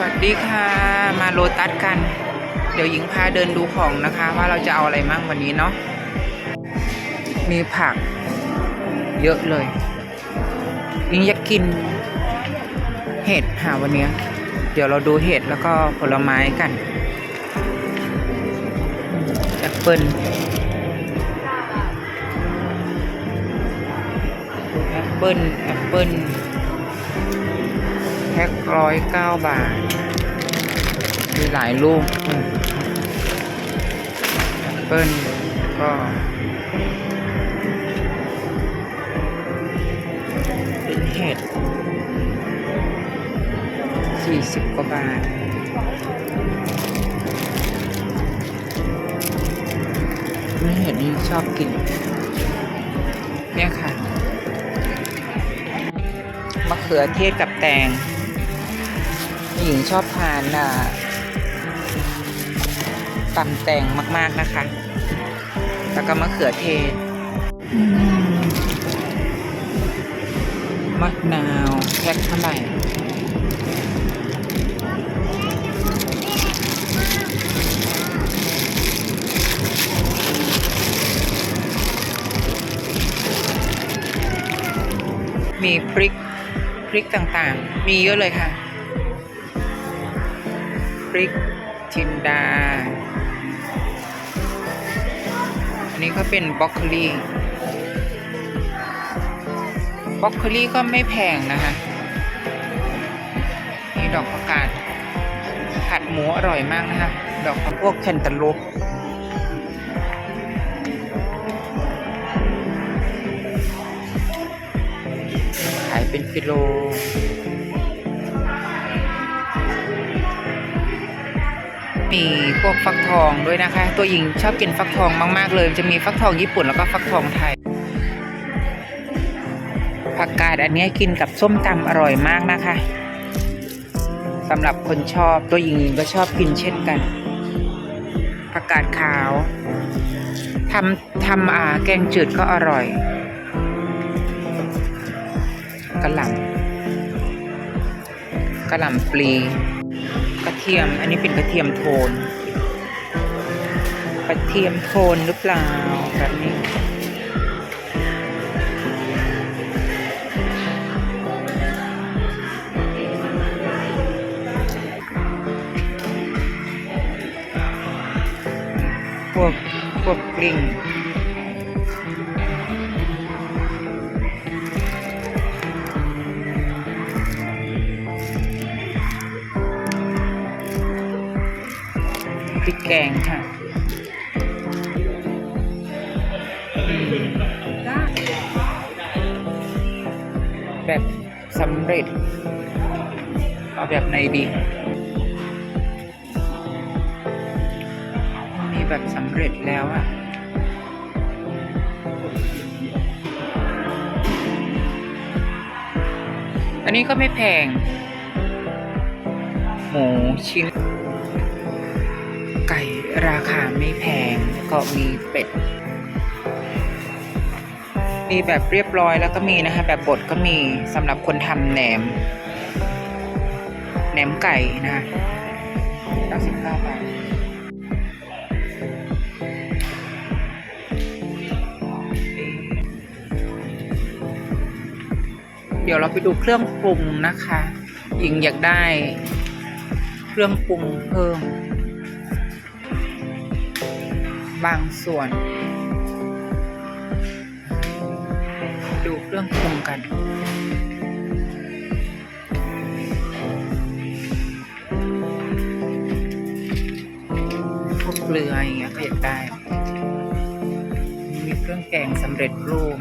วัสดีค่ะ มาโลตัสกัน เดี๋ยวหญิงพาเดินดูของนะคะ ว่าเราจะเอาอะไรมั่งวันนี้เนาะ มีผัก เยอะเลยหญิงอยากกินเห็ดหาวันนี้ เดี๋ยวเราดูเห็ดแล้วก็ผลไม้กันแอปเปิลแอปเปิลแอปเปิล พ็คร้อยเก้าบาท มีหลายลูกอืมแอปเปิลก็เป็นเห็ดสี่สิบกว่าบาทนี่เห็ดนี่ชอบกิน เนี่ยค่ะมะเขือเทศกับแตง หญิงชอบทานอะตำแตงมาก ๆนะคะ แล้วก็มะเขือเทศมมะนาวแพ็คเท่าไหร่มีพริกพริกต่างๆ มีเยอะเลยค่ะ พริกจินดา อันนี้ก็เป็นบรอกโคลีบรอกโคลีก็ไม่แพงนะคะนี่ดอกผักกาดผัดหมูอร่อยมากนะคะ ดอกพวกแคนตาลูปขายเป็นกิโล มีพวกฟักทองด้วยนะคะ ตัวหญิงชอบกินฟักทองมาก ๆ เลย จะมีฟักทองญี่ปุ่นแล้วก็ฟักทองไทย ผักกาดอันนี้กินกับส้มตำอร่อยมากนะคะสำหรับคนชอบตัวหญิงก็ชอบกินเช่นกันผักกาดขาวทำทำอ่าแกงจืดก็อร่อยกระหล่ำกระหล่ำปลี ทียม อันนี้เป็นกระเทียมโทน กระเทียมโทนหรือเปล่าแบบนี้ พวกพวกกลิ้ง แกงค่ะ แบบสำเร็จ เอาแบบไหนดี มีแบบสำเร็จแล้วอะอันนี้ก็ไม่แพง หมูชิ้น ไก่ราคาไม่แพงก็มีเป็ด มีแบบเรียบร้อยแล้วก็มีนะคะ แบบบดก็มีสำหรับคนทำแหนม แหนมไก่นะคะ99บาทเดี๋ยวเราไปดูเครื่องปรุงนะคะ หญิงอยากได้เครื่องปรุงเพิ่ม บางส่วน ดูเครื่องปรุงกัน พวกเกลืออย่างเงี้ยก็อยากได้ มีเครื่องแกงสำเร็จรูป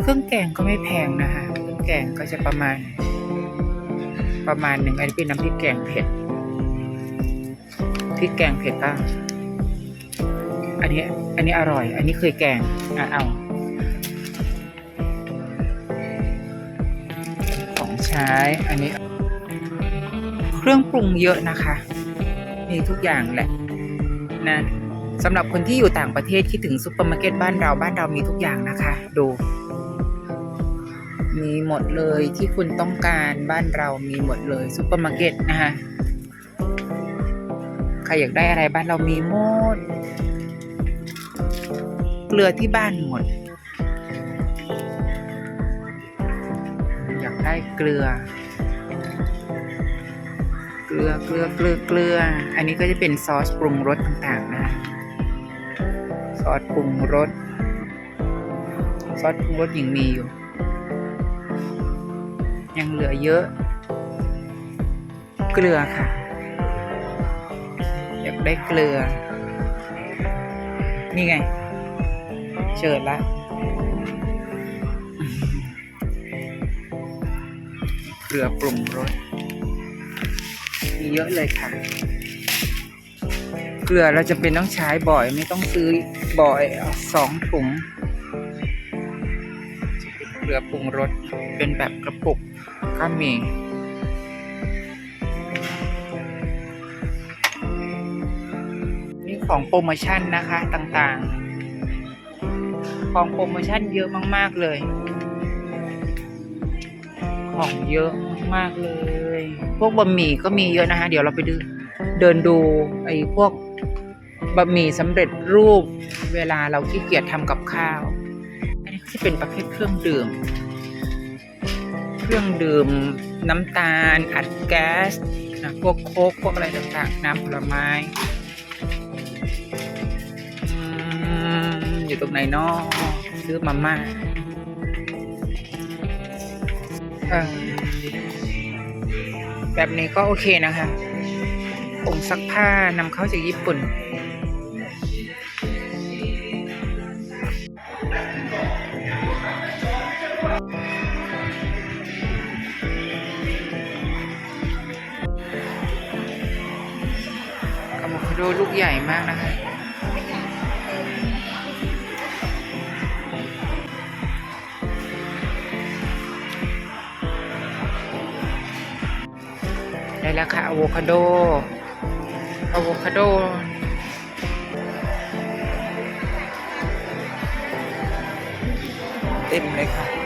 เครื่องแกงก็ไม่แพงนะคะ เครื่องแกงก็จะประมาณ ประมาณหนึ่งอันนี้เป็นน้ำพริกแกงเผ็ด พริกแกงเผ็ดบ้างอันนี้อันนี้อร่อย อันนี้เคยแกงอะเอาของใช้อันนี้ เครื่องปรุงเยอะนะคะ มีทุกอย่างแหละนะสำหรับคนที่อยู่ต่างประเทศคิดถึงซุปเปอร์มาร์เก็ตบ้านเราบ้านเรามีทุกอย่างนะคะ ดู มีหมดเลยที่คุณต้องการบ้านเรามีหมดเลยซูเปอร์มาร์เก็ตนะคะ ใครอยากได้อะไรบ้านเรามีหมดเกลือที่บ้านหมด อยากได้เกลือ เกลือเกลือเกลือเกลือ อันนี้ก็จะเป็นซอสปรุงรสต่างๆนะซอสปรุงรสซอสปรุงรสยังมีอยู่ ยังเหลือเยอะ เกลือค่ะ อยากได้เกลือ นี่ไงเจอละเกลือปรุงรสมีเยอะเลยค่ะเกลือเราจะเป็นต้องใช้บ่อยไม่ต้องซื้อบ่อยเอาสองถุงเกลือปรุงรสเป็นแบบกระปุกก็มี ของโปรโมชั่นนะคะต่างๆ ของโปรโมชั่นเยอะมากๆเลย ของเยอะมากๆเลย พวกบะหมี่ก็มีเยอะนะคะ เดี๋ยวเราไปดูเดินดูไอ้พวกบะหมี่สำเร็จรูปเวลาเราขี้เกียจทำกับข้าว อันนี้ก็จะเป็นประเภทเครื่องดื่ม เครื่องดื่มน้ำตาลอัดแก๊สนะพวกโค้กพวกอะไรต่างๆ น้ำผลไม้ อยู่ตรงไหนเนอะซื้อมาม่าแบบนี้ก็โอเคนะคะผงซักผ้านำเข้าจากญี่ปุ่นอะโวคาโดลูกใหญ่มากนะคะ ได้แล้วค่ะอะโวคาโดอะโวคาโดเต็มเลยค่ะ